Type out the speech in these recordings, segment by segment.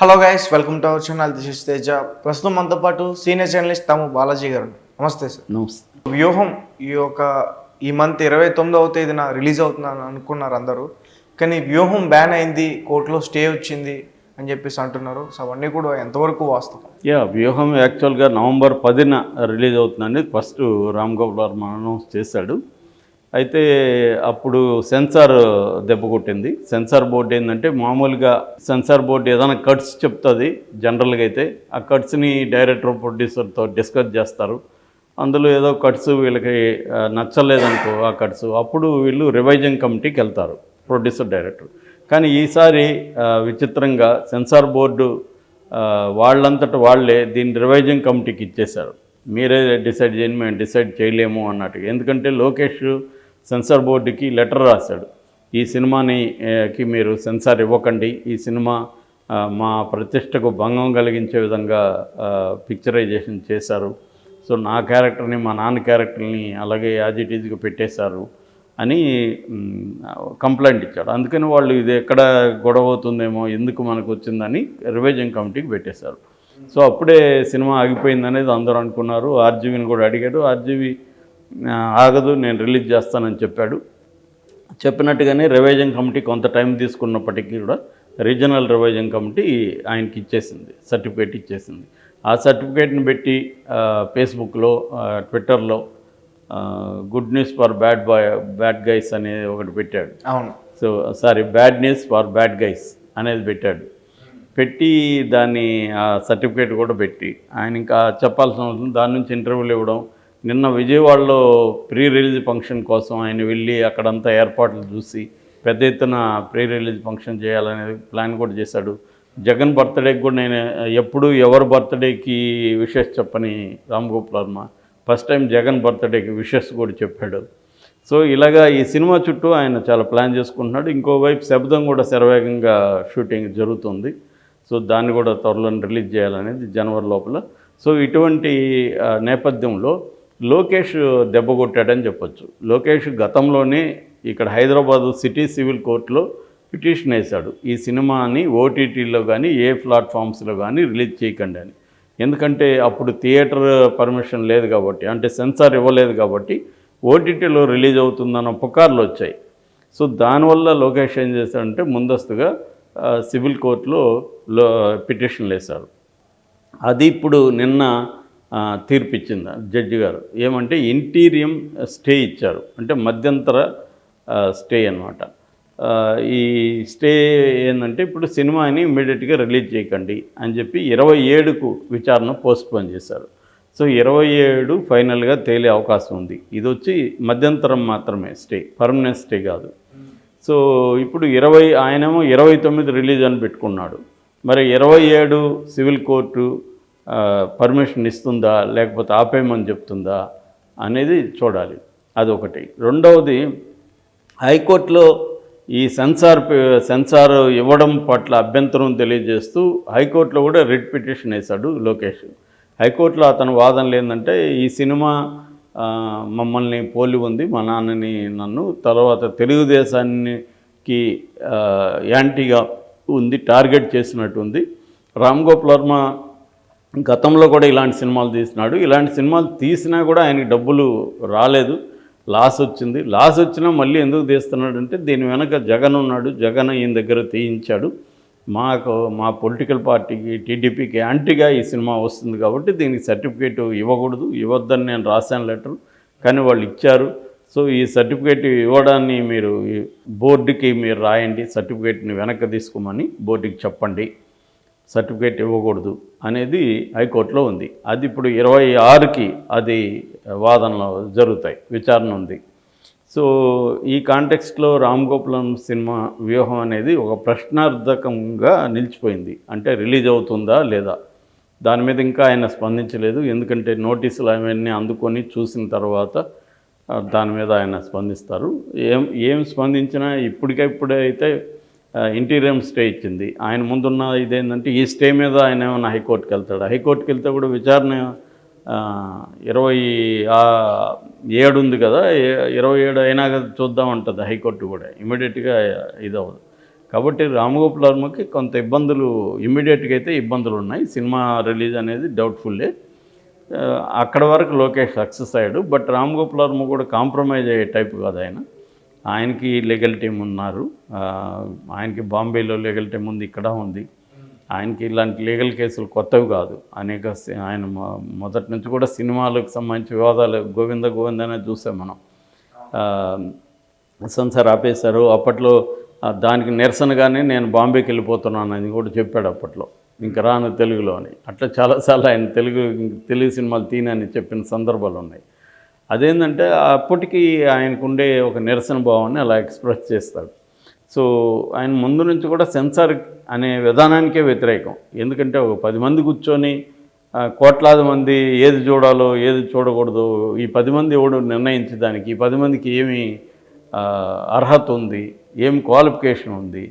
Hello guys welcome to our channel this is Teja ప్రస్తుతం మనతో పాటు సీనియర్ జర్నలిస్ట్ తాము బాలాజీ గారు నమస్తే సార్. నమస్తే. వ్యూహం ఈ యొక్క ఈ మంత్ ఇరవై తొమ్మిదవ తేదీన రిలీజ్ అవుతుందని అనుకున్నారు అందరూ. కానీ వ్యూహం బ్యాన్ అయింది కోర్టులో స్టే వచ్చింది అని చెప్పేసి అంటున్నారు. సో అవన్నీ కూడా ఎంతవరకు వాస్తవం? యా వ్యూహం యాక్చువల్గా నవంబర్ పదిన రిలీజ్ అవుతుందని ఫస్ట్ రామ్ గోపాల్ వర్మ అనౌన్స్ చేశాడు. అయితే అప్పుడు సెన్సార్ దెబ్బ కొట్టింది. సెన్సార్ బోర్డు ఏంటంటే మామూలుగా సెన్సార్ బోర్డు ఏదైనా కట్స్ చెప్తుంది జనరల్గా అయితే. ఆ కట్స్ని డైరెక్టర్ ప్రొడ్యూసర్తో డిస్కస్ చేస్తారు. అందులో ఏదో కట్స్ వీళ్ళకి నచ్చలేదనుకో ఆ కట్స్. అప్పుడు వీళ్ళు రివైజింగ్ కమిటీకి వెళ్తారు ప్రొడ్యూసర్ డైరెక్టర్. కానీ ఈసారి విచిత్రంగా సెన్సార్ బోర్డు వాళ్ళంతట వాళ్ళే దీన్ని రివైజింగ్ కమిటీకి ఇచ్చేశారు. మీరే డిసైడ్ చేయండి మేము డిసైడ్ చేయలేము అన్నట్టు ఎందుకంటే లోకేష్ సెన్సార్ బోర్డుకి లెటర్ రాశాడు. ఈ సినిమానికి మీరు సెన్సార్ ఇవ్వకండి. ఈ సినిమా మా ప్రతిష్టకు భంగం కలిగించే విధంగా పిక్చరైజేషన్ చేశారు. సో నా క్యారెక్టర్ని మా నాన్న క్యారెక్టర్ని అలాగే యాజ్ ఇట్ ఈజ్గా పెట్టేశారు అని కంప్లైంట్ ఇచ్చాడు. అందుకని వాళ్ళు ఇది ఎక్కడ గొడవ అవుతుందేమో ఎందుకు మనకు వచ్చిందని రివైజింగ్ కమిటీకి పెట్టేశారు. సో అప్పుడే సినిమా ఆగిపోయింది అనేది అందరూ అనుకున్నారు. ఆర్జీవిని కూడా అడిగాడు. ఆర్జీవి ఆగదు నేను రిలీజ్ చేస్తానని చెప్పాడు. చెప్పినట్టుగానే రివైజింగ్ కమిటీ కొంత టైం తీసుకున్నప్పటికీ కూడా రీజనల్ రివైజింగ్ కమిటీ ఆయనకి ఇచ్చేసింది సర్టిఫికేట్ ఇచ్చేసింది. ఆ సర్టిఫికేట్ని పెట్టి ఫేస్బుక్లో ట్విట్టర్లో good news for bad boy bad guys అనేది ఒకటి పెట్టాడు. అవును. So sorry bad news for bad guys అనేది పెట్టాడు. పెట్టి దాన్ని ఆ సర్టిఫికేట్ కూడా పెట్టి ఆయన ఇంకా చెప్పాల్సిన అవసరం దాని నుంచి ఇంటర్వ్యూలు ఇవ్వడం నిన్న విజయవాడలో ప్రీ రిలీజ్ ఫంక్షన్ కోసం ఆయన వెళ్ళి అక్కడంతా ఏర్పాట్లు చూసి పెద్ద ఎత్తున ప్రీ రిలీజ్ ఫంక్షన్ చేయాలనే ప్లాన్ కూడా చేశాడు. జగన్ బర్త్డేకి కూడా నేను ఎప్పుడు ఎవరి బర్త్డేకి విషెస్ చెప్పని రామ్ గోపాల్ వర్మ. ఫస్ట్ టైం జగన్ బర్త్డేకి విషెస్ కూడా చెప్పాడు. సో ఇలాగా ఈ సినిమా చుట్టూ ఆయన చాలా ప్లాన్ చేసుకుంటున్నాడు. ఇంకోవైపు శబ్దం కూడా శరవేగంగా షూటింగ్ జరుగుతుంది. సో దాన్ని కూడా త్వరలో రిలీజ్ చేయాలనేది జనవరి లోపల. సో ఇటువంటి నేపథ్యంలో లోకేష్ దెబ్బ కొట్టాడని చెప్పొచ్చు. లోకేష్ గతంలోనే ఇక్కడ హైదరాబాదు సిటీ సివిల్ కోర్టులో పిటిషన్ వేశాడు. ఈ సినిమాని ఓటీటీలో కానీ ఏ ప్లాట్ఫామ్స్లో కానీ రిలీజ్ చేయకండి అని. ఎందుకంటే అప్పుడు థియేటర్ పర్మిషన్ లేదు కాబట్టి అంటే సెన్సార్ ఇవ్వలేదు కాబట్టి ఓటీటీలో రిలీజ్ అవుతుందన్న పుకార్లు వచ్చాయి. సో దానివల్ల లోకేష్ ఏం చేశాడంటే ముందస్తుగా సివిల్ కోర్టులో లో పిటిషన్లు వేశారు. అది ఇప్పుడు నిన్న తీర్పు ఇచ్చింది జడ్జి గారు. ఏమంటే ఇంటీరియం స్టే ఇచ్చారు. అంటే మధ్యంతర స్టే అనమాట ఈ స్టే ఏంటంటే ఇప్పుడు సినిమాని ఇమ్మీడియట్గా రిలీజ్ చేయకండి అని చెప్పి ఇరవై ఏడుకు విచారణ పోస్ట్పోన్ చేశారు. సో ఇరవై ఏడు ఫైనల్గా తేలే అవకాశం ఉంది. ఇది వచ్చి మధ్యంతరం మాత్రమే స్టే పర్మనెంట్ స్టే కాదు. సో ఇప్పుడు ఇరవై ఆయనేమో ఇరవై తొమ్మిది రిలీజ్ అని పెట్టుకున్నాడు. మరి ఇరవై ఏడు సివిల్ కోర్టు పర్మిషన్ ఇస్తుందా లేకపోతే ఆపేయమని చెప్తుందా అనేది చూడాలి. అదొకటి. రెండవది హైకోర్టులో ఈ సెన్సార్ సెన్సార్ ఇవ్వడం పట్ల అభ్యంతరం తెలియజేస్తూ హైకోర్టులో కూడా రిట్ పిటిషన్ వేశాడు లోకేష్. హైకోర్టులో అతని వాదనలు ఏంటంటే ఈ సినిమా మమ్మల్ని పోలి ఉంది మా నాన్నని నన్ను తర్వాత తెలుగుదేశానికి యాంటీగా ఉంది టార్గెట్ చేసినట్టు ఉంది. రామ్ గోపాల్ వర్మ గతంలో కూడా ఇలాంటి సినిమాలు తీసినాడు. ఇలాంటి సినిమాలు తీసినా కూడా ఆయనకి డబ్బులు రాలేదు. లాస్ వచ్చింది. లాస్ వచ్చినా మళ్ళీ ఎందుకు తీస్తున్నాడు అంటే దీని వెనక జగన్ ఉన్నాడు. జగన్ ఈయన దగ్గర తీయించాడు. మాకు మా పొలిటికల్ పార్టీకి టీడీపీకి యాంటీగా ఈ సినిమా వస్తుంది కాబట్టి దీనికి సర్టిఫికేట్ ఇవ్వకూడదు. ఇవ్వద్దని నేను రాశాను లెటర్ కానీ వాళ్ళు ఇచ్చారు. సో ఈ సర్టిఫికేట్ ఇవ్వడాన్ని మీరు బోర్డుకి మీరు రాయండి. సర్టిఫికేట్ని వెనక్కి తీసుకోమని బోర్డుకి చెప్పండి. సర్టిఫికేట్ ఇవ్వకూడదు అనేది హైకోర్టులో ఉంది. అది ఇప్పుడు ఇరవై ఆరుకి అది వాదనలు జరుగుతాయి విచారణ ఉంది. సో ఈ కాంటెక్స్ట్లో రామ్ గోపాలం సినిమా వ్యూహం అనేది ఒక ప్రశ్నార్థకంగా నిలిచిపోయింది. అంటే రిలీజ్ అవుతుందా లేదా? దాని మీద ఇంకా ఆయన స్పందించలేదు. ఎందుకంటే నోటీసులు అవన్నీ అందుకొని చూసిన తర్వాత దాని మీద ఆయన స్పందిస్తారు. ఏం ఏం స్పందించినా ఇప్పటికిప్పుడే అయితే ఇంటీరియం స్టే ఇచ్చింది. ఆయన ముందున్న ఇదేంటంటే ఈ స్టే మీద ఆయన ఏమైనా హైకోర్టుకి వెళ్తాడు? హైకోర్టుకి వెళ్తే కూడా విచారణ ఇరవై ఏడు ఉంది కదా ఇరవై ఏడు అయినా కదా చూద్దాం ఉంటుంది హైకోర్టు కూడా. ఇమీడియట్గా ఇది అవ్వదు కాబట్టి రామగోపాల్ వర్మకి కొంత ఇబ్బందులు ఇమ్మీడియట్గా అయితే ఇబ్బందులు ఉన్నాయి. సినిమా రిలీజ్ అనేది డౌట్ఫుల్లే అక్కడ వరకు లోకేష్ సక్సెస్ అయ్యాడు. బట్ రామ్ గోపాల్ వర్మ కూడా కాంప్రమైజ్ అయ్యే టైప్ కాదు ఆయన. ఆయనకి లీగల్ టీం ఉన్నారు. ఆయనకి బాంబేలో లీగల్ టీం ఉంది ఇక్కడ ఉంది. ఆయనకి ఇలాంటి లీగల్ కేసులు కొత్తవి కాదు. అనేక సి- ఆయన మొదటి నుంచి కూడా సినిమాలకు సంబంధించి వివాదాలు గోవింద గోవింద అనేది చూసాం మనం. ఆ, సెన్సార్ ఆపేశారు. అప్పట్లో దానికి నిరసనగానే నేను బాంబేకి వెళ్ళిపోతున్నాను అని కూడా చెప్పాడు అప్పట్లో. ఇంక రాను తెలుగులో అని అట్లా చాలాసార్లు ఆయన తెలుగు తెలుగు సినిమాలు తీనని చెప్పిన సందర్భాలు ఉన్నాయి. అదేంటంటే అప్పటికి ఆయనకుండే ఒక నిరసన భావాన్ని అలా ఎక్స్ప్రెస్ చేస్తాడు. సో ఆయన ముందు నుంచి కూడా సెన్సార్ అనే విధానానికే వ్యతిరేకం. ఎందుకంటే ఒక పది మంది కూర్చొని కోట్లాది మంది ఏది చూడాలో ఏది చూడకూడదు ఈ పది మంది ఎవడు నిర్ణయించడానికి ఈ పది మందికి ఏమి అర్హత ఉంది ఏం క్వాలిఫికేషన్ ఉంది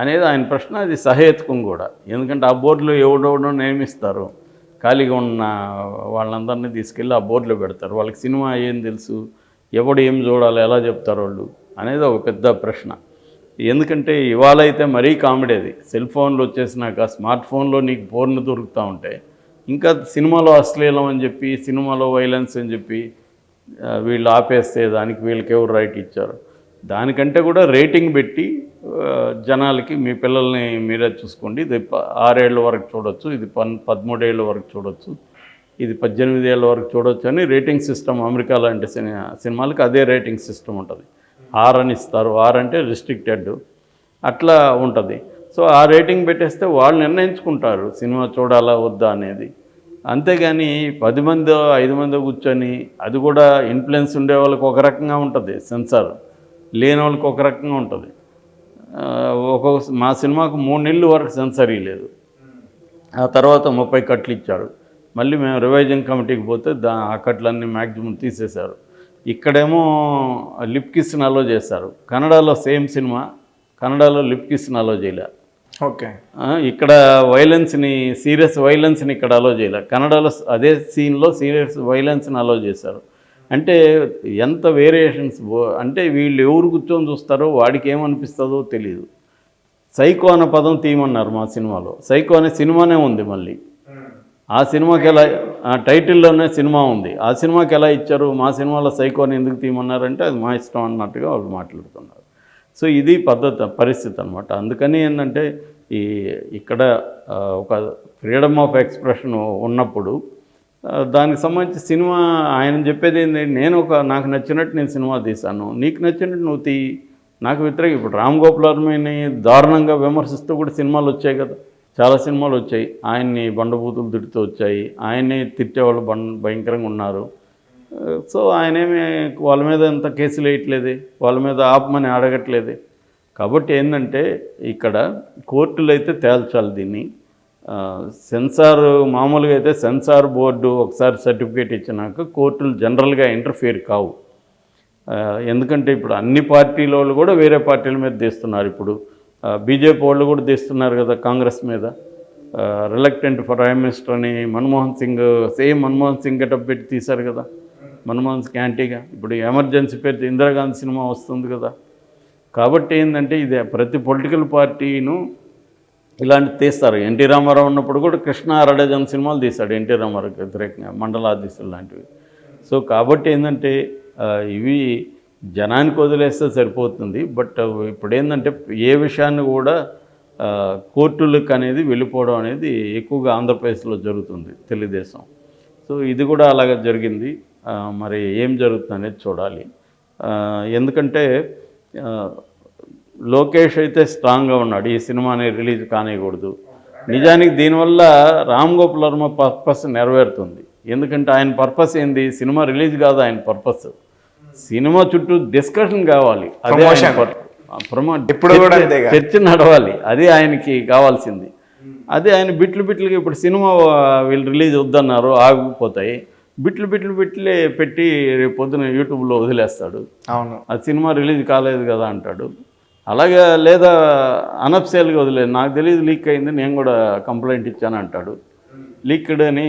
అనేది ఆయన ప్రశ్న అది సహేతుకం కూడా. ఎందుకంటే ఆ బోర్డులో ఎవడెవడో నియమిస్తారు. ఖాళీగా ఉన్న వాళ్ళందరినీ తీసుకెళ్ళి ఆ బోర్డులో పెడతారు. వాళ్ళకి సినిమా ఏం తెలుసు? ఎవడు ఏం చూడాలి? ఎలా చెప్తారు వాళ్ళు? అనేది ఒక పెద్ద ప్రశ్న. ఎందుకంటే ఇవాళ అయితే మరీ కామెడీ అది. సెల్ ఫోన్లు వచ్చేసినాక స్మార్ట్ ఫోన్లో నీకు బోర్ను దొరుకుతూ ఉంటే ఇంకా సినిమాలో అశ్లీలం అని చెప్పి సినిమాలో వైలెన్స్ అని చెప్పి వీళ్ళు ఆపేస్తే దానికి వీళ్ళకి ఎవరు రైట్ ఇచ్చారు? దానికంటే కూడా రేటింగ్ పెట్టి జనాలకి మీ పిల్లల్ని మీరే చూసుకోండి. ఇది ప- ఆరేళ్ళ వరకు చూడొచ్చు ఇది పన్ పదమూడేళ్ళ వరకు చూడొచ్చు ఇది పద్దెనిమిది ఏళ్ళ వరకు చూడొచ్చు అని రేటింగ్ సిస్టమ్ అమెరికా లాంటి సినిమా సినిమాలకి అదే రేటింగ్ సిస్టమ్ ఉంటుంది. ఆర్ అని ఇస్తారు ఆర్ అంటే రిస్ట్రిక్టెడ్ అట్లా ఉంటుంది. సో ఆ రేటింగ్ పెట్టేస్తే వాళ్ళు నిర్ణయించుకుంటారు సినిమా చూడాలా వద్దా అనేది. అంతేగాని పది మందో ఐదు మందో కూర్చొని అది కూడా ఇన్ఫ్లుయెన్స్ ఉండే వాళ్ళకి ఒక రకంగా ఉంటుంది సెన్సార్. లేని వాళ్ళకి ఒక రకంగా ఉంటుంది. ఒక్కొక్క మా సినిమాకు మూడు నెలలు వరకు సెన్సార్ లేదు. ఆ తర్వాత ముప్పై కట్లు ఇచ్చాడు. మళ్ళీ మేము రివైజింగ్ కమిటీకి పోతే దా ఆ కట్లన్నీ మ్యాక్సిమం తీసేశారు. ఇక్కడేమో లిప్ కిస్ని అలో చేశారు. కన్నడలో సేమ్ సినిమా కన్నడలో లిప్ కిస్ని అలో చేయలే. ఓకే. ఇక్కడ వైలెన్స్ని సీరియస్ వైలెన్స్ని ఇక్కడ అలో చేయలే. కన్నడలో అదే సీన్లో సీరియస్ వైలెన్స్ని అలో చేశారు. అంటే ఎంత వేరియేషన్స్ అంటే వీళ్ళు ఎవరు కూర్చొని చూస్తారో వాడికి ఏమనిపిస్తుందో తెలియదు సైకో అన్న పదం తీయమన్నారు మా సినిమాలో. సైకో అనే సినిమానే ఉంది మళ్ళీ. ఆ. సినిమాకి ఎలా ఆ టైటిల్లోనే సినిమా ఉంది. ఆ సినిమాకి ఎలా ఇచ్చారు? మా సినిమాలో సైకోని ఎందుకు తీయమన్నారంటే అది మా ఇష్టం అన్నట్టుగా వాళ్ళు మాట్లాడుతున్నారు. సో ఇది పద్ధతి పరిస్థితి అనమాట అందుకని ఏంటంటే ఈ ఇక్కడ ఒక ఫ్రీడమ్ ఆఫ్ ఎక్స్ప్రెషన్ ఉన్నప్పుడు దానికి సంబంధించి సినిమా ఆయన చెప్పేది ఏంటి నేను ఒక నాకు నచ్చినట్టు నేను సినిమా తీశాను. నీకు నచ్చినట్టు నువ్వు తీ. నాకు వ్యతిరేక ఇప్పుడు రామ్ గోపాల్ వర్మని దారుణంగా విమర్శిస్తూ కూడా సినిమాలు వచ్చాయి కదా. చాలా సినిమాలు వచ్చాయి. ఆయన్ని బండబూతులు తిడుతూ వచ్చాయి. ఆయన్ని తిట్టేవాళ్ళు బం భయంకరంగా ఉన్నారు. సో ఆయనేమి వాళ్ళ మీద ఎంత కేసులు వేయట్లేదే. వాళ్ళ మీద ఆపమని అడగట్లేదే. కాబట్టి ఏంటంటే ఇక్కడ కోర్టులు అయితే తేల్చాలి దీన్ని. సెన్సార్ మామూలుగా అయితే సెన్సార్ బోర్డు ఒకసారి సర్టిఫికేట్ ఇచ్చినాక కోర్టులు జనరల్గా ఇంటర్ఫియర్ కావు. ఎందుకంటే ఇప్పుడు అన్ని పార్టీల వాళ్ళు కూడా వేరే పార్టీల మీద తీస్తున్నారు ఇప్పుడు. బీజేపీ వాళ్ళు కూడా తీస్తున్నారు కదా కాంగ్రెస్ మీద. రిలక్టెంట్ ప్రైమ్ మినిస్టర్ అని మన్మోహన్ సింగ్ సేమ్ మన్మోహన్ సింగ్ గెటప్ పెట్టి తీశారు కదా. మన్మోహన్ సింగ్ యాంటీగా. ఇప్పుడు ఎమర్జెన్సీ పేరు ఇందిరాగాంధీ సినిమా వస్తుంది కదా. కాబట్టి ఏంటంటే ఇది ప్రతి పొలిటికల్ పార్టీను ఇలాంటి తీస్తారు. ఎన్టీ రామారావు ఉన్నప్పుడు కూడా కృష్ణ అరడజన్ సినిమాలు తీశాడు ఎన్టీ రామారావుకి వ్యతిరేకంగా మండలాధీశులు లాంటివి. సో కాబట్టి ఏంటంటే ఇవి జనానికి వదిలేస్తే సరిపోతుంది. బట్ ఇప్పుడు ఏంటంటే ఏ విషయాన్ని కూడా కోర్టులకు అనేది వెళ్ళిపోవడం అనేది ఎక్కువగా ఆంధ్రప్రదేశ్లో జరుగుతుంది తెలుగుదేశం. సో ఇది కూడా అలాగే జరిగింది. మరి ఏం జరుగుతుంది అనేది చూడాలి ఎందుకంటే లోకేష్ అయితే స్ట్రాంగ్గా ఉన్నాడు. ఈ సినిమాని రిలీజ్ కానియకూడదు. నిజానికి దీనివల్ల రామ్ గోపాల్ వర్మ పర్పస్ నెరవేరుతుంది. ఎందుకంటే ఆయన పర్పస్ ఏంది? సినిమా రిలీజ్ కాదు ఆయన పర్పస్. సినిమా చుట్టూ డిస్కషన్ కావాలి. అదే ఇప్పుడు. చర్చ నడవాలి. అది ఆయనకి కావాల్సింది. అదే ఆయన బిట్లు బిట్లుగా ఇప్పుడు సినిమా వీళ్ళు రిలీజ్ వద్దన్నారు ఆగిపోతాయి. బిట్లు బిట్లు బిట్లే పెట్టి రేపు పొద్దున యూట్యూబ్లో వదిలేస్తాడు. అవును. ఆ సినిమా రిలీజ్ కాలేదు కదా అంటాడు. అలాగే లేదా అనఫ్సేల్గా వదిలేదు నాకు తెలియదు లీక్ అయింది నేను కూడా కంప్లైంట్ ఇచ్చాను అంటాడు. లీక్డ్ అని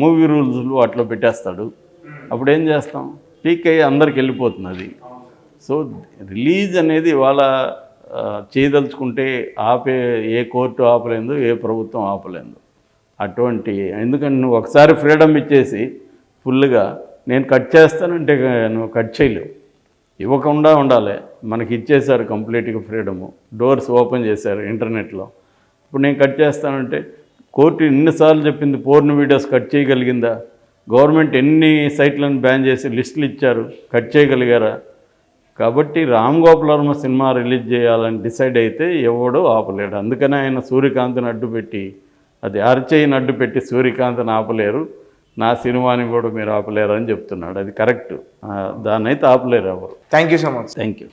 మూవీ రూల్స్లు అట్లా పెట్టేస్తాడు. అప్పుడు ఏం చేస్తాం? లీక్ అయ్యి అందరికి వెళ్ళిపోతుంది అది. సో రిలీజ్ అనేది వాళ్ళ చేయదలుచుకుంటే ఆపే ఏ కోర్టు ఆపలేదు ఏ ప్రభుత్వం ఆపలేదు. అటువంటి ఎందుకంటే నువ్వు ఒకసారి ఫ్రీడమ్ ఇచ్చేసి ఫుల్గా నేను కట్ చేస్తానంటే నువ్వు కట్ చేయలేవు. ఇవ్వకుండా ఉండాలి. మనకి ఇచ్చేశారు కంప్లీట్గా ఫ్రీడము. డోర్స్ ఓపెన్ చేశారు ఇంటర్నెట్లో. ఇప్పుడు నేను కట్ చేస్తానంటే కోర్టు ఎన్నిసార్లు చెప్పింది పోర్న్ వీడియోస్ కట్ చేయగలిగిందా? గవర్నమెంట్ ఎన్ని సైట్లను బ్యాన్ చేసి లిస్టులు ఇచ్చారు కట్ చేయగలిగారా? కాబట్టి రామ్ గోపాల్ వర్మ సినిమా రిలీజ్ చేయాలని డిసైడ్ అయితే ఎవడో ఆపలేడు. అందుకనే ఆయన సూర్యకాంత్ని అడ్డుపెట్టి అది అరచేయిని అడ్డు పెట్టి సూర్యకాంత్ని ఆపలేరు. నా సినిమాని కూడా మీరు ఆపలేరు అని చెప్తున్నాడు. అది కరెక్ట్. దాన్ని అయితే ఆపలేరు ఎవరు. Thank you so much. Thank you